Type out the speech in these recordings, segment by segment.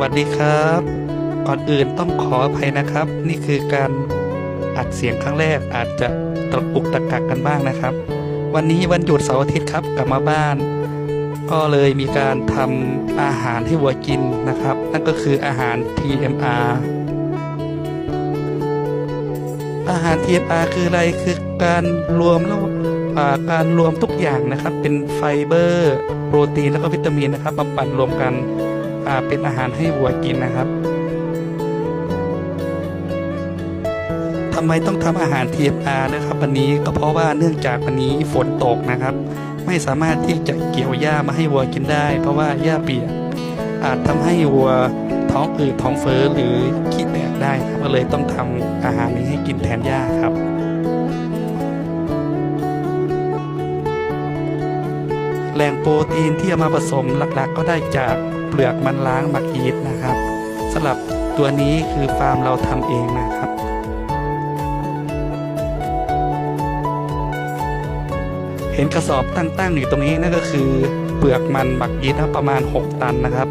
วัสดีครับก่อนอื่นต้องขออภัยนะครับ นี่คือการอัดเสียงครั้งแรกอาจจะตะกุกตะกักกันบ้างนะครับ วันนี้วันหยุดเสาร์อาทิตย์ครับกลับมาบ้าน ก็เลยมีการทำอาหารให้วัวกินนะครับ นั่นก็คืออาหาร TMR อาหาร TMR คืออะไรคือการรวมแล้วอ่าการรวมทุกอย่างนะครับ เป็นไฟเบอร์ โปรตีนแล้วก็วิตามินนะครับมาปั่นรวมกัน เป็นอาหารให้วัวกินนะครับทำไมต้องทำอาหาร TMR นะครับวันนี้ก็เพราะว่าเนื่องจากวันนี้ฝนตกนะครับ ไม่สามารถที่จะเกี่ยวหญ้ามาให้วัวกินได้ เพราะว่าหญ้าเปียกอาจทำให้วัวท้องอืดท้องเฟ้อหรือขี้แตกได้ก็เลยต้องทำอาหารนี้ให้กินแทนหญ้าครับแหล่งโปรตีนที่เอามาผสมหลักๆ ก็ได้จาก เปลือกมันล้างหมักยีสต์นะครับสำหรับตัวนี้คือฟาร์มเราทำเองนะครับเห็นกระสอบตั้งๆอยู่ตรงนี้นั่นก็คือเปลือกมันหมักยีสต์นะประมาณ 6 ตันนะครับ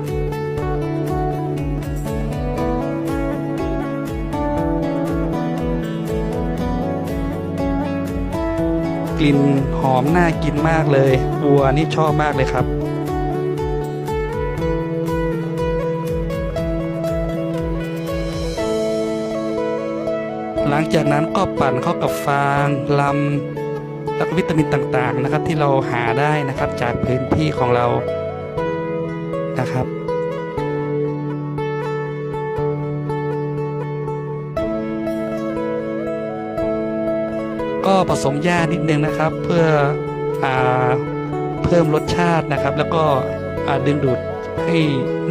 กลิ่นหอมน่ากินมากเลยวัวนี่ชอบมากเลยครับ หลังจากนั้นก็ปั่นเข้ากับฟางลำแล้วก็วิตามินต่างๆนะครับ ที่เราหาได้นะครับจากพื้นที่ของเรานะครับก็ผสมหญ้านิดนึงนะครับ เพื่ออเพิ่มรสชาตินะครับ แล้วก็ดึงดูดให้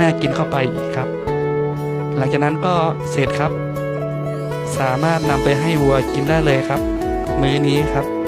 น่ากินเข้าไปอีกครับ หลังจากนั้นก็เสร็จครับ สามารถนำไปให้วัวกินได้เลยครับ มื้อนี้ครับ